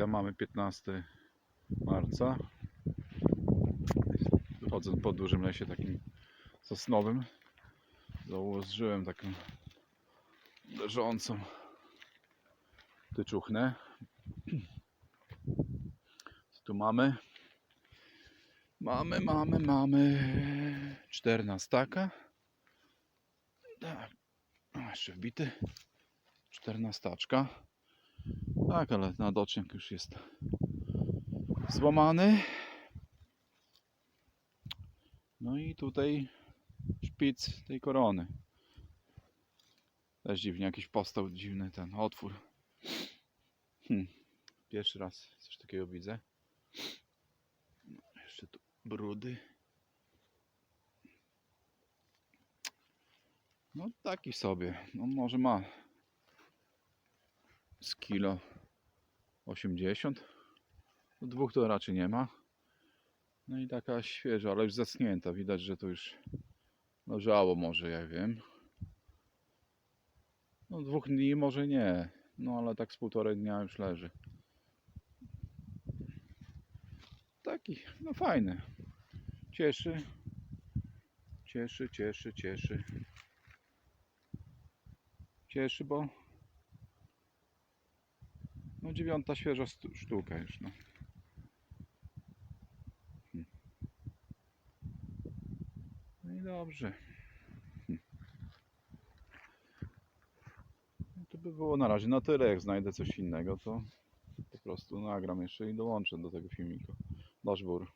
Witam, mamy 15 marca. Chodzę po dużym lesie takim sosnowym. Założyłem taką leżącą tyczuchnę. Co tu mamy? Mamy, mamy, mamy 14. Tak. Jeszcze wbity. 14. Tak, ale nadocznik już jest złamany. No i tutaj szpic tej korony. Też dziwnie, jakiś powstał dziwny ten otwór. Hmm. Pierwszy raz coś takiego widzę. No, jeszcze tu brudy. No taki sobie. No może ma z kilo 80. No dwóch to raczej nie ma. No i taka świeża, ale już zaschnięta. Widać, że to już leżało może, ja wiem. No dwóch dni może nie. No ale tak z półtorej dnia już leży. Taki, no fajny. Cieszy. Cieszy, cieszy, cieszy. Cieszy, bo no dziewiąta świeża sztuka już, no. Hmm. No i dobrze. Hmm. No to by było na razie na tyle. Jak znajdę coś innego, to po prostu nagram jeszcze i dołączę do tego filmiku. Dashboard.